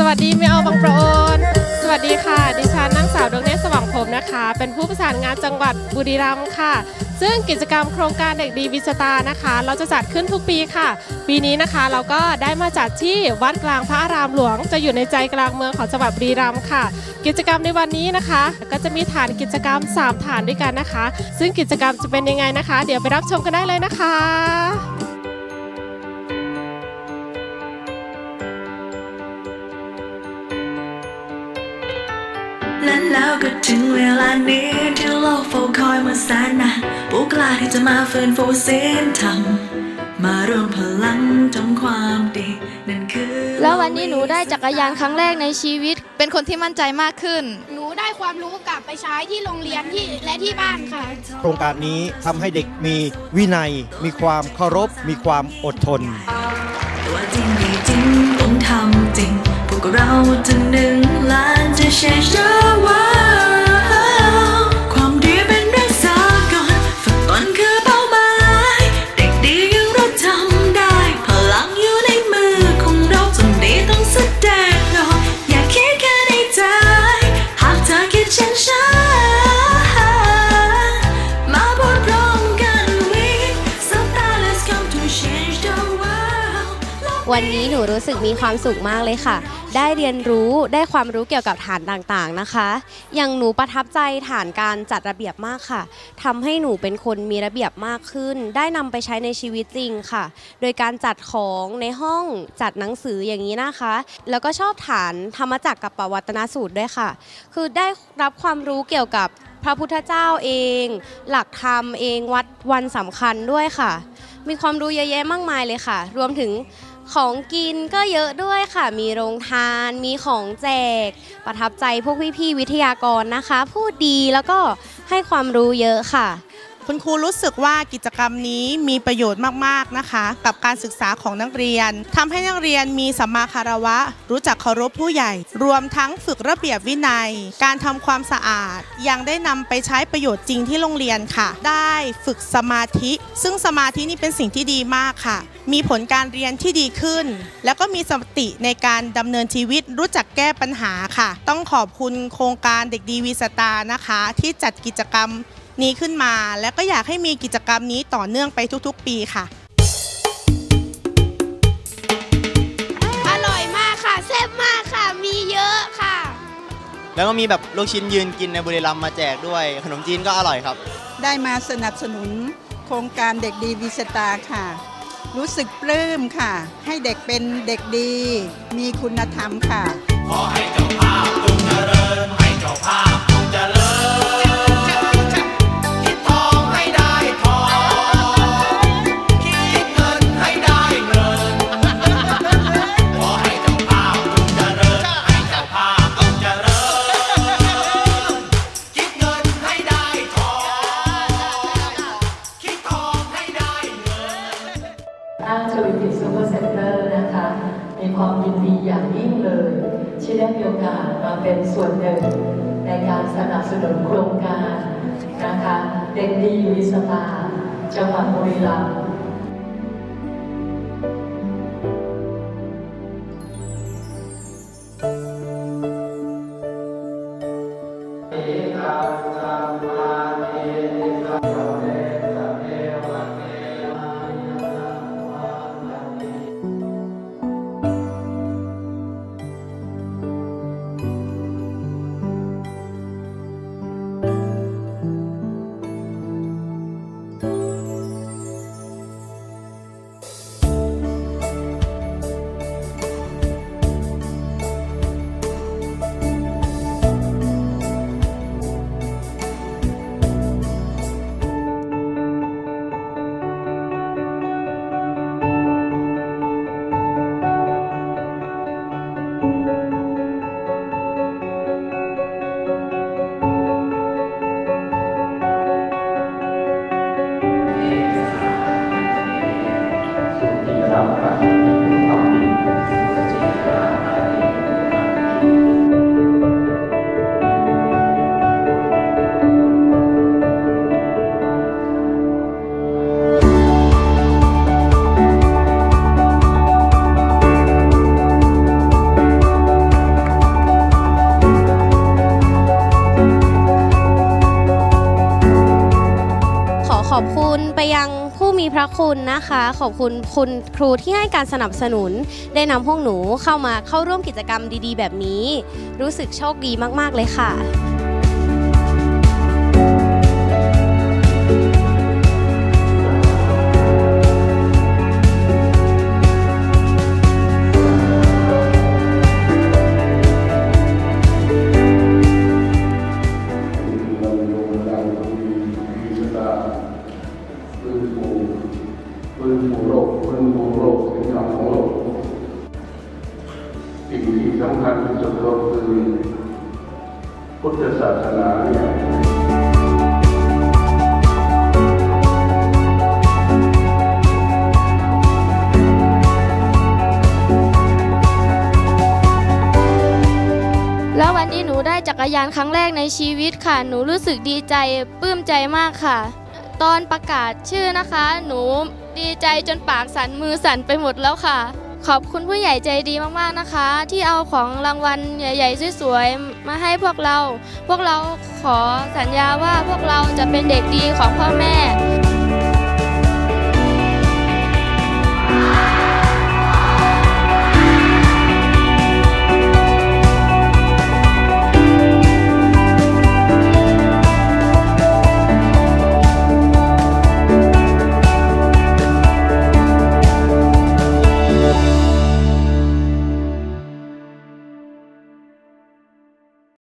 สวัสดีเมออบางประโอนสวัสดีค่ะ ดิฉันนางสาวดวงเนตรสว่างผมนะคะ เป็นผู้ประสานงานจังหวัดบุรีรัมย์ค่ะ ซึ่งกิจกรรมโครงการเด็กดีวิสตานะคะ เราจะจัดขึ้นทุกปีค่ะ ปีนี้นะคะเราก็ได้มาจัดที่วัดกลางพระอารามหลวง จะอยู่ในใจกลางเมืองของจังหวัดบุรีรัมย์ค่ะ กิจกรรมในวันนี้นะคะ ก็จะมีฐานกิจกรรม 3 ฐานด้วยกันนะคะ ซึ่งกิจกรรมจะเป็นยังไงนะคะ เดี๋ยวไปรับชมกันได้เลยนะคะ และแล้วก็ถึงเวลานี้ที่โลกเฝ้าคอยมาแสนนานผู้กล้าที่จะมาฟื้นฟูศีลธรรมมารวมพลังทำความดีนั่นคือแล้ววันนี้หนูได้จักรยานครั้งแรกในชีวิต เป็นคนที่มั่นใจมากขึ้น หนูได้ความรู้กลับไปใช้ที่โรงเรียนที่และที่บ้านค่ะ โครงการนี้ทำให้เด็กมีวินัย มีความเคารพ มีความอดทนตัวจริงดีจริงต้องทำจริง พวกเราจะหนึ่ง วันนี้หนูรู้สึกมีความสุขมากเลยค่ะ ได้เรียนรู้ได้ความรู้เกี่ยวกับฐานต่างๆนะคะ อย่างหนูประทับใจฐานการจัดระเบียบมากค่ะทำให้หนูเป็นคนมีระเบียบมากขึ้น ได้นำไปใช้ในชีวิตจริงค่ะ โดยการจัดของในห้องจัดหนังสืออย่างนี้นะคะ แล้วก็ชอบฐานธรรมจักรกับปวัตนสูตรด้วยค่ะ คือได้รับความรู้เกี่ยวกับพระพุทธเจ้าเอง หลักธรรมเองวัดวันสำคัญด้วยค่ะ มีความรู้เยอะแยะมากมายเลยค่ะ รวมถึง ของกินก็เยอะด้วยค่ะ มีโรงทาน มีของแจก ประทับใจพวกพี่ๆวิทยากรนะคะ พูดดีแล้วก็ให้ความรู้เยอะค่ะ คุณครูรู้สึกว่ากิจกรรมนี้มีประโยชน์มากๆนะคะ กับการศึกษาของนักเรียนทำให้นักเรียนมีสัมมาคารวะ รู้จักเคารพผู้ใหญ่ รวมทั้งฝึกระเบียบวินัย การทำความสะอาด ยังได้นำไปใช้ประโยชน์จริงที่โรงเรียนค่ะ ได้ฝึกสมาธิ ซึ่งสมาธินี่เป็นสิ่งที่ดีมากค่ะ มีผลการเรียนที่ดีขึ้น แล้วก็มีสติในการดำเนินชีวิตรู้จักแก้ปัญหาค่ะ ต้องขอบคุณโครงการเด็กดีวีสตานะคะ ที่จัดกิจกรรม นี้ขึ้นมา แล้วก็อยากให้มีกิจกรรมนี้ต่อเนื่องไปทุกๆ ปีค่ะ อร่อยมากค่ะแซ่บมากค่ะ มีเยอะค่ะ แล้วก็มีแบบลูกชิ้นยืนกินในบุรีรัมย์มาแจกด้วย ขนมจีนก็อร่อยครับ ได้มาสนับสนุนโครงการเด็กดีวีสตาร์ค่ะ รู้สึกปลื้มค่ะ ให้เด็กเป็นเด็กดี มีคุณธรรมค่ะท ความยินดีอย่างยิ่งเลย ที่ได้มีโอกาสมาเป็นส่วนหนึ่ง ในการสนับสนุนโครงการนะคะเด็กดีวิสภาจังหวัดบุรีรัมย์เอบคุณไปยังผู้มีพระคุณนะคะ ขอบคุณคุณครูที่ให้การสนับสนุน ได้นำพวกหนูเข้ามาเข้าร่วมกิจกรรมดีๆ แบบนี้ รู้สึกโชคดีมากๆเลยค่ะ สิ่งที่สำคัญที่สุดก็คือพุทธศาสนาเนี่ยแล้ววันนี้หนูได้จักรยานครั้งแรกในชีวิตค่ะ หนูรู้สึกดีใจปลื้มใจมากค่ะ ตอนประกาศชื่อนะคะ หนูดีใจจนปากสั่นมือสั่นไปหมดแล้วค่ะ ขอบคุณผู้ใหญ่ใจดีมากๆนะคะ ที่เอาของรางวัลใหญ่ๆสวยๆมาให้พวกเรา พวกเราขอสัญญาว่าพวกเราจะเป็นเด็กดีของพ่อแม่